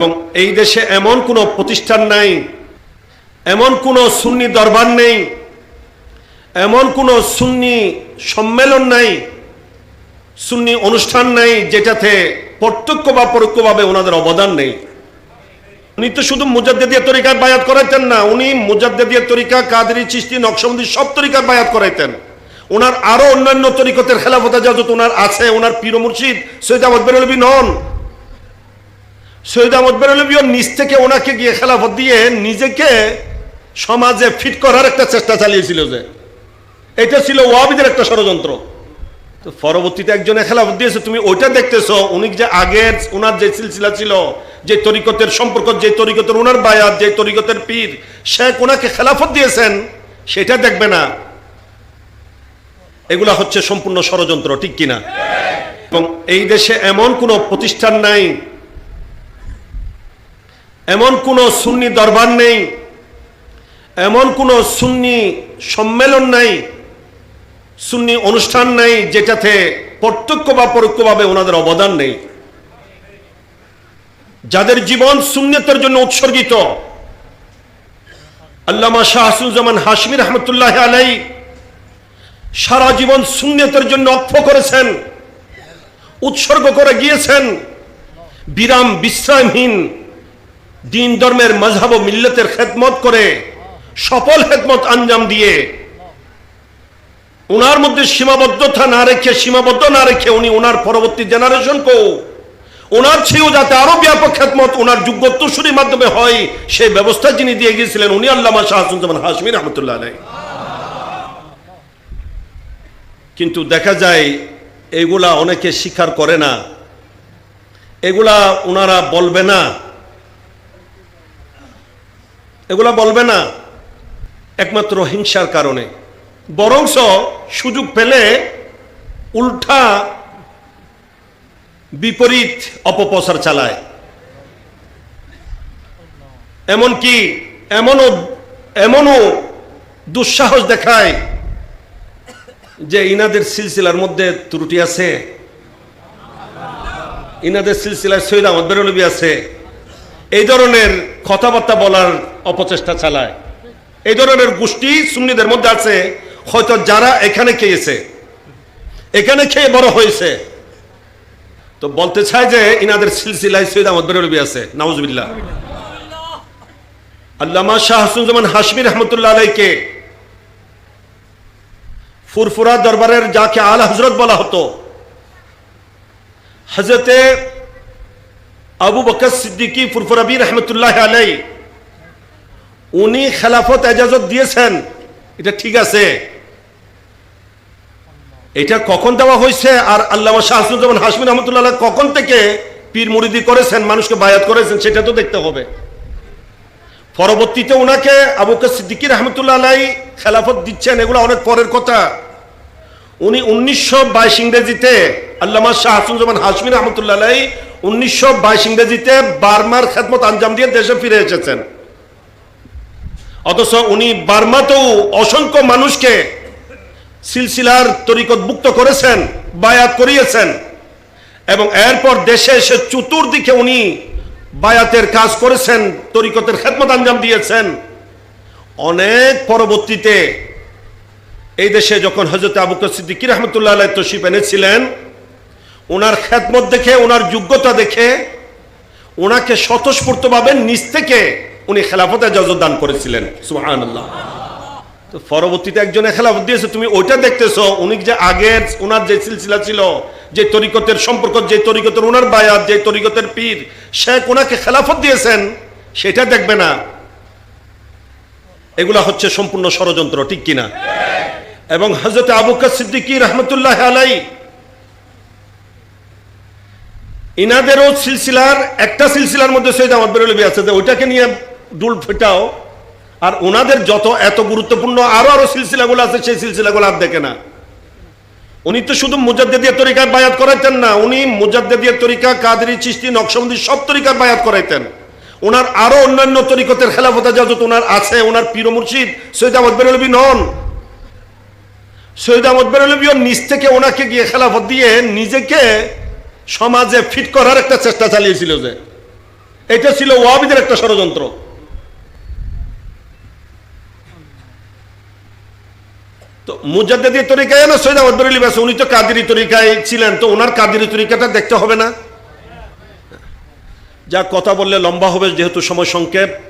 এবং এই দেশে এমন কোনো প্রতিষ্ঠান নাই, এমন কোনো সুন্নি দরবার নেই, এমন কোনো সুন্নি সম্মেলন নাই, সুন্নি অনুষ্ঠান নাই যেটাতে প্রত্যক্ষ বা পরোক্ষভাবে ওনাদের অবদান নেই। উনি তো শুধু মুজাদ্দেদিয়া তরিকায় বায়াত করাইতেন না, উনি মুজাদ্দেদিয়া তরিকা, কাদেরি চিস্তি নকশবন্দি সব তরিকায় বায়াত করাইতেন। ওনার আরও অন্যান্য তরিকতের খেলাফত আজাজত ওনার আছে, ওনার পীর মুর্শিদ, সৈয়দ বেরলবি নন। সৈয়দ আহমদ বেরলবিও নিজ থেকে ওনাকে গিয়ে খেলাফত দিয়ে নিজেকে সমাজে ফিট করার একটা চেষ্টা চালিয়েছিল যে। এটা ছিল ওয়াবিদের একটা ষড়যন্ত্র। তো পরবর্তীতে একজনে খেলাফত দিয়েছে, তুমি ওইটা দেখতেছো, উনি যে আগের ওনার যে সিলসিলা ছিল, যে তরিকতের সম্পর্ক, যে তরিকতের ওনার বায়াত, যে তরিকতের পীর, সে ওনাকে খেলাফত দিয়েছেন, সেটা দেখবে না। এগুলা হচ্ছে সম্পূর্ণ ষড়যন্ত্র, ঠিক কিনা? এবং এই দেশে এমন কোনো প্রতিষ্ঠান নাই এমন কোনো সুন্নি দরবার নেই, এমন কোনো সুন্নি সম্মেলন নাই, সুন্নি অনুষ্ঠান নাই, যেটাতে প্রত্যক্ষ বা পরোক্ষভাবে ওনাদের অবদান নেই। যাদের জীবন সুন্নতের জন্য উৎসর্গিত, আল্লামা শাহসুজ্জামান হাসমি রহমতুল্লাহ আলাই সারা জীবন সুন্নতের জন্য অক্ষ করেছেন, উৎসর্গ করে গিয়েছেন, বিরাম, বিশ্রামহীন দিন ধর্মের মজহাব ও মিল্লতের খেদমত করে সফল খেদমত আঞ্জাম দিয়ে ওনার মধ্যে সীমাবদ্ধতা না রেখে, সীমাবদ্ধ না রেখে উনি ওনার পরবর্তী জেনারেশনকেও ওনার চেয়েও যাতে আরও ব্যাপক খেদমত ওনার যোগ্যত্বসূরির মাধ্যমে হয় সেই ব্যবস্থা যিনি দিয়ে গিয়েছিলেন উনি আল্লামা শাহসুজ্জামান হাসমি রহমতুল্লাহ আলাই কিন্তু দেখা যায় এগুলা অনেকে স্বীকার করে না। এগুলা ওনারা বলবে না। এগুলা বলবে না। একমাত্র হিংসার কারণে। বরংস সুযোগ পেলে উল্টা বিপরীত অপপ্রচার চালায়। এমনকি এমনও এমনও দুঃসাহস দেখায় যে ইনাদের সিলসিলার মধ্যে ত্রুটি আছে। ইনাদের সিলসিলায় সৈয়দ আহমদ আছে। এই ধরনের কথাবার্তা বলার অপচেষ্টা চালায়। এই ধরনের গোষ্ঠী সুন্নিদের মধ্যে আছে, হয়তো যারা এখানে খেয়েছে। এখানে খেয়ে বড় হয়েছে। তো বলতে চায় যে ইনাদের সিলসিলায় সৈয়দ আহমদ বেরলবি আছে, নাউজবিল্লাহ। আল্লামা শাহ হাসনুজ্জামান হাসমি রহমতুল্লাহ আলাইকে ফুরফুরা দরবারের যাকে আল হজরত বলা হতো হজরতে আবু বকর সিদ্দিকী ফুরফুরাবি রহমতুল্লাহ আলাই উনি খেলাফত এজাজত দিয়েছেন। এটা ঠিক আছে। এটা কখন দেওয়া হয়েছে? আর আল্লামা শাহসুজ্জামান হাসমিন রহমতুল্লাহ কখন থেকে পীর মুরিদি করেছেন, মানুষকে বায়াত করেছেন, সেটা তো দেখতে হবে। পরবর্তীতে ওনাকে আবু বকর সিদ্দিকী রহমতুল্লাহ আলাই খেলাফত দিচ্ছেন, এগুলো অনেক পরের কথা। উনি উনিশশো বাইশ ইংরেজিতে আল্লামা শাহ হাসুজ্জামান হাসমি রহমতুল্লাহ আলাই উনিশশো বাইশ ইংরেজিতে বার্মার খেদমত আঞ্জাম দিয়ে দেশে ফিরে এসেছেন। অথচ উনি বার্মাতেও অসংখ্য মানুষকে সিলসিলার তরিকতভুক্ত করেছেন, বায়াত করিয়েছেন এবং এরপর দেশে এসে চতুর্দিকে উনি বায়াতের কাজ করেছেন, তরিকতের খেদমত আঞ্জাম দিয়েছেন। অনেক পরবর্তীতে এই দেশে যখন হজরত আবু সিদ্দিক রহমতুল্লাহ তশিফ এনেছিলেন ওনার খেদমত দেখে, ওনার যোগ্যতা দেখে, ওনাকে স্বতঃস্ফূর্তভাবে নিজ থেকে উনি খেলাফতে দান করেছিলেন। সুহান তো পরবর্তীতে একজনে খেলাফত দিয়েছে, তুমি ওইটা দেখতেছো, উনি যে আগের ওনার যে সিলসিলা ছিল, যে তরিকতের সম্পর্ক, যে তরিকতের ওনার বায়াত, যে তরিকতের পীর, সে ওনাকে খেলাফত দিয়েছেন, সেটা দেখবে না। এগুলা হচ্ছে সম্পূর্ণ ষড়যন্ত্র, ঠিক কিনা? এবং হজরত আবুকা সিদ্দিকী রহমতুল্লাহ আলাই ইনাদেরও সিলসিলার, একটা সিলসিলার মধ্যে সৈয়দ আহমদ বেরলবি আছে যে ওইটাকে নিয়ে ডুল ফেটাও, আর ওনাদের যত এত গুরুত্বপূর্ণ আরও আরও সিলসিলাগুলো আছে, সেই সিলসিলাগুলো আর দেখে না। উনি তো শুধু মুজাদ্দেদিয়া তরিকায় বায়াত করাইতেন না, উনি মুজাদ্দেদিয়া তরিকা, কাদেরি চিস্তি নকশবন্দি সব তরিকায় বায়াত করাইতেন। ওনার আরও অন্যান্য তরিকতের খেলাফত আজাজত ওনার আছে ওনার পীর মুর্শিদ সৈয়দ আহমদ বেরলবি নন। সৈয়দ আহমদ বেরলবিও নিজ থেকে ওনাকে গিয়ে খেলাফত দিয়ে নিজেকে সমাজে ফিট করার একটা চেষ্টা চালিয়েছিল যে। এটা ছিল ওয়াবিদের একটা ষড়যন্ত্র। তো তরিকায় না উনি তো ছিলেন, তো ওনার কাদিরি তরিকাটা দেখতে হবে না? যা কথা বললে লম্বা হবে, যেহেতু সময় সংক্ষেপ।